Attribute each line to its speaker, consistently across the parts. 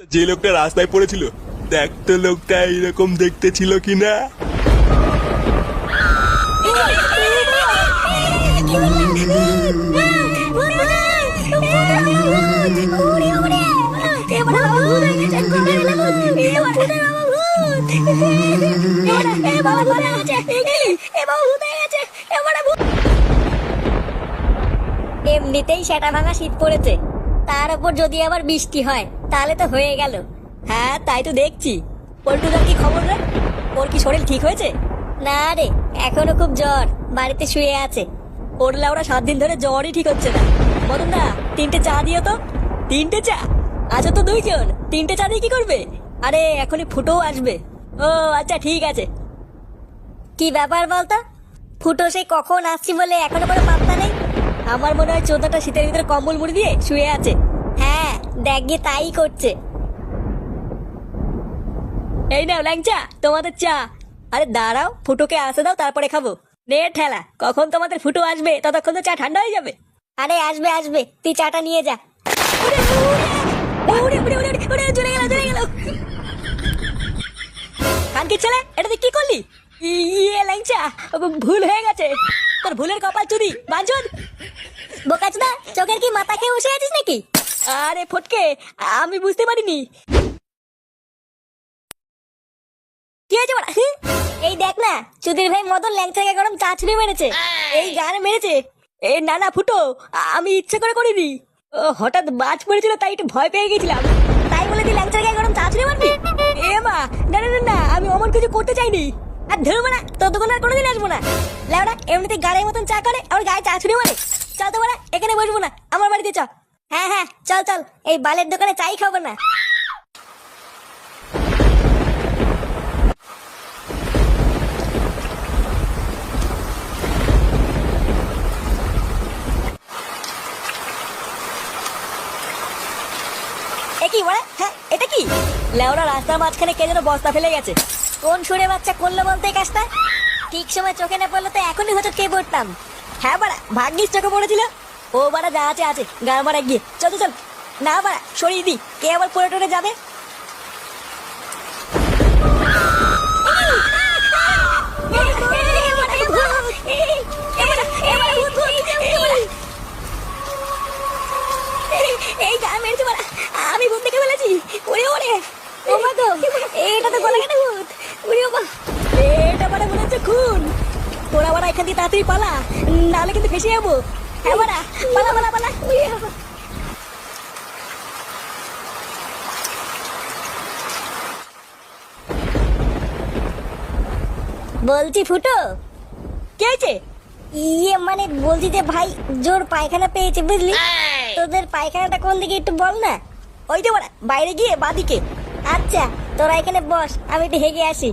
Speaker 1: যে লোকটা রাস্তায় পড়েছিল দেখ তো লোকটা এইরকম দেখতে ছিল কিনা।
Speaker 2: এমনিতেই সেটা ভাঙা শীত পড়েছে। তার উপর যদি আবার বৃষ্টি হয়, তাহলে তো হয়ে গেল। হ্যাঁ তাই তো দেখছি। পল্টুদার কি খবর রে? ওর কি শরীর ঠিক হয়েছে? না রে, এখনও খুব জ্বর, বাড়িতে শুয়ে আছে। ওর লাউরা সাত দিন ধরে জ্বরই ঠিক হচ্ছে না। বলুন না তিনটে চা দিও তো। তিনটে চা? আচ্ছা তো দুইজন। তিনটে চা দিয়ে কি করবে? আরে, এখনই ফুটোও আসবে। ও আচ্ছা ঠিক আছে। কি ব্যাপার বলতো? ফুটো সেই কখন আসছি বলে এখনও কোনো পাত্তা নেই? আমার মনে হয় চোদ্দটা শীতের ভিতরে কম্বল মুড়ি দিয়ে শুয়ে আছে। হ্যাঁ দেখ গিয়ে তাই করছে। এই নাও ল্যাংচা তোমাদের চা। আরে দাঁড়াও ফুটোকে আসতে দাও তারপরে খাব। নে ঠেলা কখন তোমাদের ফুটো আসবে? ততক্ষণ তো চা ঠান্ডা হয়ে যাবে। আরে আসবে আসবে। তুই চাটা নিয়ে যা। চলে গেল চলে গেল। কানকির ছেলে এটা তুই কি করলি? ইয়ে ল্যাংচা ভুল হয়ে গেছে। তোর ভুলের কপাল চুরি। বাঞ্চন বোকাচদা চোখের কি মাথা খেয়ে বসে আছিস নাকি? আরে ফটকে আমি বুঝতে পারিনি। এই দেখ না চুদির ভাই মদন ল্যাংচাকে গরম চা ছুড়ে মেরেছে। এই গান মেরেছে। এ না না ফুটো আমি ইচ্ছে করে করিনি। ও, হঠাৎ বাজ পড়েছিল তাই একটু ভয় পেয়ে গেছিলাম। তাই বলে তুই ল্যাংচাকে গরম চা ছুড়ে মারবি? এ মা না না, না আমি অমন কিছু করতে চাইনি। আর ধরবো না আর কোনোদিন আসব না। এমনিতে গাড়ির মতন চা করে আমার গায়ে চা ছুড়ে মারে। চল তো এখানে বসবো না, আমার বাড়িতে চ হ্যাঁ হ্যাঁ চল চল, এই বালের দোকানে চাই খাব না। কি বলে হ্যাঁ এটা কি? লেওরা রাস্তার মাঝখানে কে যেন বস্তা ফেলে গেছে। কোন সুরে বাচ্চা করল বলতে কাজটা ঠিক সময় চোখে না পড়লে তো এখনই হয়তো কে পড়তাম। হ্যাঁ বাড়া ভাগ্যিস চোখে পড়েছিল। ও বাড়া যা আছে আছে গান বাড়া গিয়ে। চল চল না বাড়া সরিয়ে দি। কে আবার পড়ে টরে যাবে? এই গান মেরেছে আমি ভূত দেখে ফেলেছি। ওরে ওরে। ও মা গো। এটা তো গলা কাটা ভূত। বাড়া এখান থেকে তাড়াতাড়ি পালা। নাহলে কিন্তু ফেসে যাব। হ্যাঁ বাড়া পালা পালা পালা। বলছি ফুটো কে হয়েছে? ইয়ে মানে বলছি যে ভাই জোর পায়খানা পেয়েছে বুঝলি? তোদের পায়খানাটা কোন দিকে একটু বল না? ওই তো বাইরে গিয়ে বাদিকে। আচ্ছা তোরা এখানে বস আমি একটু হেগে আসি।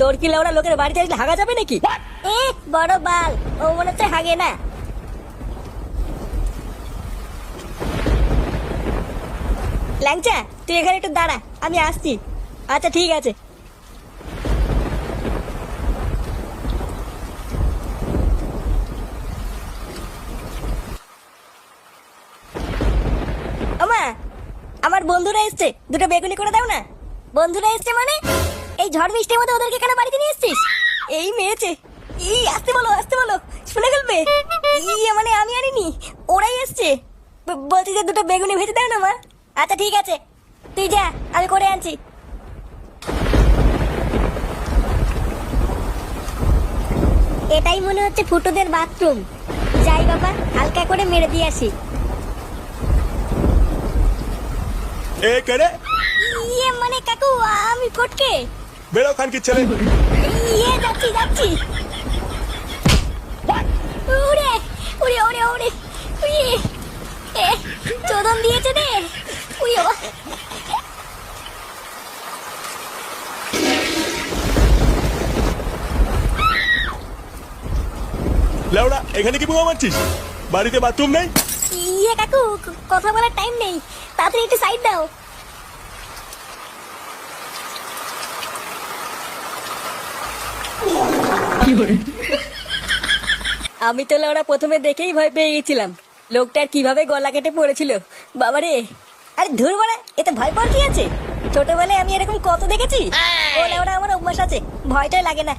Speaker 2: তোর কি লাউড়া লোকের বাড়িতে আসলে হাগা যাবে নাকি? এ বড় বাল ও মনে হচ্ছে হাগে না। ল্যাংচা তুই এখানে একটু দাঁড়া আমি আসছি। আচ্ছা ঠিক আছে। আমা আমার বন্ধুরা এসছে। দুটো বেগুনি করে দাও না। বন্ধুরা এসছে মানে? এই ঝড় বৃষ্টির মধ্যে ওদেরকে কেন বাড়িতে নিয়ে এসছিস? এই মেয়েছে এই আসতে বলো আসতে বলো শুনে ফেলবে? এই মানে আমি আনিনি ওরাই এসছে। বলছি যে দুটো বেগুনি ভেজে দাও না মা। আচ্ছা ঠিক আছে। তুই যা আমি করে আনছি। এটাই মনে হচ্ছে ফুটোদের বাথরুম। যাই বাবা হালকা করে মেরে দিয়ে আসি।
Speaker 1: এ কেড়ে
Speaker 2: ইয়ে মানে কাকু আমি ফটকে।
Speaker 1: বেরো খানকির ছেলে।
Speaker 2: ইয়ে যাচ্ছি যাচ্ছি। উড়ে উড়ে উড়ে উড়ে উড়ে এ চোদন দিয়েছে রে উড়ে বাবা
Speaker 1: লেওড়া এখানে কি বোমা মারছিস? বাড়িতে বাথরুম নেই?
Speaker 2: ইয়ে কাকু কথা বলার টাইম নেই। তাড়াতাড়ি একটু সাইড দাও। আমি তো ওরা প্রথমে দেখেই ভয় পেয়ে গেছিলাম। লোকটার কীভাবে গলা কেটে পড়েছিল। বাবারে আরে ধুর বড়া এতে ভয় পাওয়ার কি আছে? ছোটবেলায় আমি এরকম কত দেখেছি? ওরা ওরা আমার অভ্যাস আছে ভয়টাই লাগে না।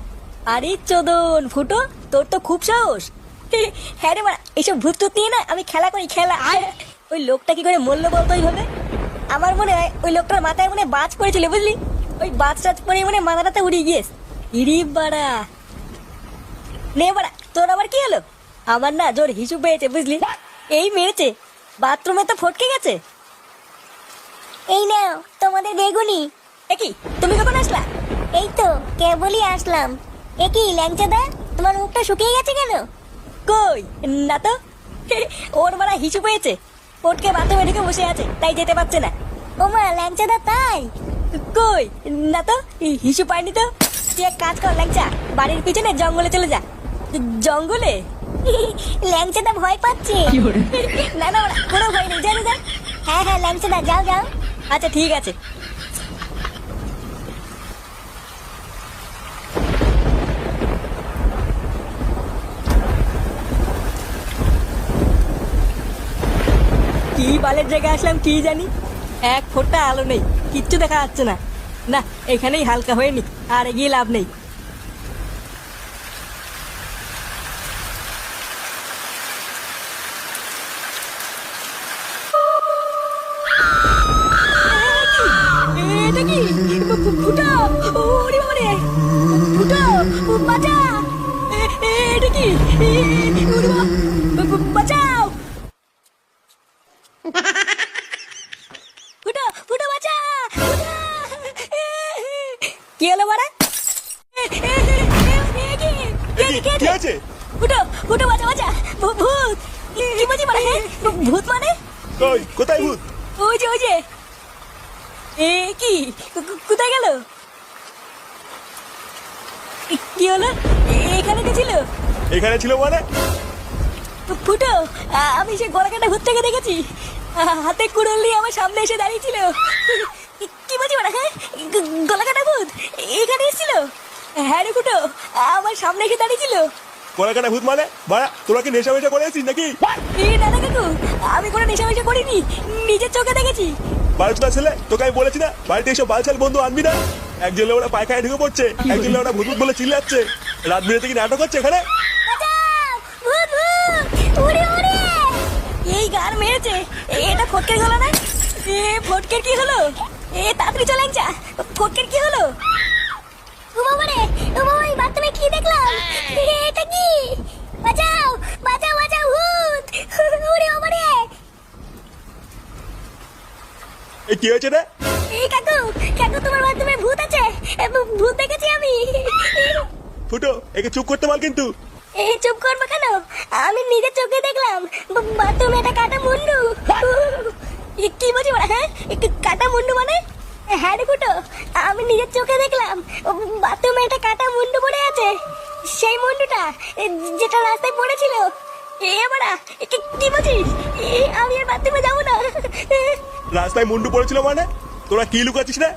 Speaker 2: আরে চোদন ফুটো তোর তো খুব সাহস। হ্যাঁ রে বাড়া এইসব ভূত টুত নিয়ে না আমি খেলা করি খেলা। আর ওই লোকটা কি করে মরলো বলতো ওইভাবে আমার মনে হয় ওই লোকটার মাথায় মনে হয় বাজ পড়েছিল বুঝলি? ওই বাজ টাজ পরে মনে মাথাটাতে উড়িয়ে গিয়েস ইরি বাড়া নে বাড়া তোর আবার কি হলো আমার না জোর হিসু পেয়েছে বুঝলি এই মেরেছে বাথরুমে তো ফটকে গেছে
Speaker 3: এই নাও তোমাদের বেগুনি
Speaker 2: এ তুমি কখন আসলা
Speaker 3: এই তো কেবলই আসলাম এ কি ল্যাংচাদা তোমার মুখটা শুকিয়ে গেছে কেন
Speaker 2: কই না তো ওর মারা হিসু পেয়েছে ফটকে বাথরুমে ঢুকে বসে আছে তাই যেতে পারছে না
Speaker 3: ওমা ল্যাংচাদা তাই
Speaker 2: কই না তো হিসু পায়নি তো তুই এক কাজ কর ল্যাংচা। বাড়ির পিছনে জঙ্গলে চলে যা। জঙ্গলে?
Speaker 3: ল্যাংচাদা ভয় পাচ্ছে।
Speaker 2: না না কোনো ভয় নেই। জানি যা
Speaker 3: হ্যাঁ হ্যাঁ ল্যাংচাদা যাও যাও।
Speaker 2: আচ্ছা ঠিক আছে। কি বালের জায়গায় আসলাম কি জানি? এক ফোঁটা আলো নেই। কিচ্ছু দেখা যাচ্ছে না। না এখানেই হালকা হয়নি আর এগিয়ে লাভ নেই। এটা কি? ফুটো ফুটো বাঁচা বাঁচা। ভূত। কি বলছি মানে? ভূত মানে?
Speaker 1: কই কোথায় ভূত?
Speaker 2: ওই যে ওই যে। এ কি? কোথায় গেল? কি হলো? এখানে কে ছিল?
Speaker 1: এখানে ছিল মানে?
Speaker 2: ফুটো আমি সে গলা কাটা ভূত থেকে দেখেছি। হাতে কুড়োল নিয়ে আমার সামনে এসে দাঁড়িয়েছিল কি- কি বলছি মানে হ্যাঁ? গ- গলা কাটা ভূত এখানে এসেছিল? হ্যাঁ রে ফুটো আমার সামনে এসে দাঁড়িয়েছিল
Speaker 1: কলাকাটা ভূত মানে? বাড়া তোরা কি নেশা মেশা করে আছিস নাকি?
Speaker 2: দাদা কাকু আমি কোনো নেশা মেশা করিনি। নিজের চোখে দেখেছি।
Speaker 1: বারোটা ছেলে তোকে আমি বলেছি না বাড়িতে এসব বালছাল বন্ধু আনবি না। একজন ওরা পায়খানায় ঢুকে পড়ছে একজন ওরা ভূত বলে চিল্লাচ্ছে। রাত বিরেতে কি নাটক হচ্ছে এখানে?
Speaker 2: এই গান মেরেছে। এটা ফটকের গলা না এ ফটকের কি হলো? এ তাড়াতাড়ি চলেন যা ফটকের কি হলো
Speaker 3: ও বাবা রে ও বাবা এই বাথরুমে কি দেখলাম এটা কি বাঁচাও বাঁচাও বাঁচাও ভূত উড়ে বাবা রে
Speaker 1: এই কি হয়েছে রে?
Speaker 3: এই কাকু কাকু তোমার বাথরুমে ভূত আছে। ভূত দেখেছি আমি।
Speaker 1: ফুটো একে চুপ করতে বল কিন্তু।
Speaker 3: এই চুপ করব কেন? আমি নিজের চোখে দেখলাম। বাথরুমে একটা কাটা মুন্ডু।
Speaker 2: কি বলছি বলা হ্যাঁ? কাটা মুন্ডু মানে?
Speaker 3: হ্যাঁ রে ফুটো আমি নিজের চোখে দেখলাম। বাথরুমে একটা কাটা মুন্ডু পড়ে আছে। সেই মুন্ডুটা যেটা রাস্তায় পড়েছিল।
Speaker 2: এ বাড়া এ কি কি বলছিস?
Speaker 3: এ, আমি আর বাথরুমে যাব না।
Speaker 1: রাস্তায় মুন্ডু পড়েছিল মানে? তোরা কি লুকাচ্ছিস না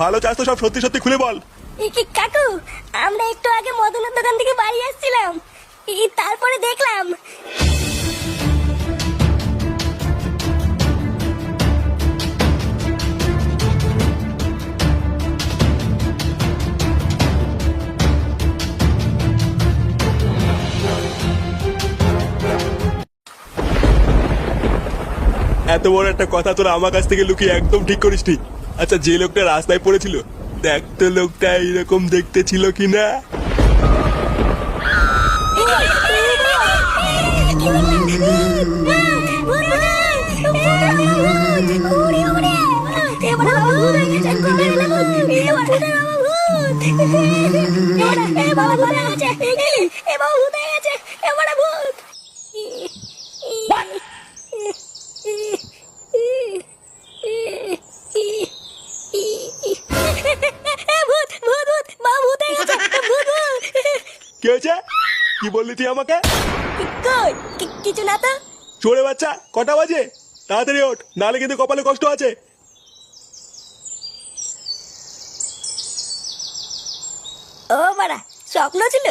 Speaker 1: ভালো চাস তো সব সত্যি সত্যি খুলে বল।
Speaker 3: কি কাকু, আমরা একটু আগে মদনের দোকান থেকে বাড়ি আসছিলাম। তারপরে দেখলাম।
Speaker 1: এত বড় একটা কথা তোরা আমার কাছ থেকে লুকিয়ে একদম ঠিক করিস নি। আচ্ছা যে লোকটা রাস্তায় পড়েছিল, দেখ তো লোকটা এইরকম দেখতে ছিল কিনা।
Speaker 2: ভূত
Speaker 1: কি হয়েছে? কি বললি তুই আমাকে?
Speaker 2: কই? কি- কিছু না তো।
Speaker 1: চোরে বাচ্চা কটা বাজে? তাড়াতাড়ি ওঠ নাহলে কিন্তু কপালে কষ্ট আছে।
Speaker 2: ও বাড়া স্বপ্ন ছিল?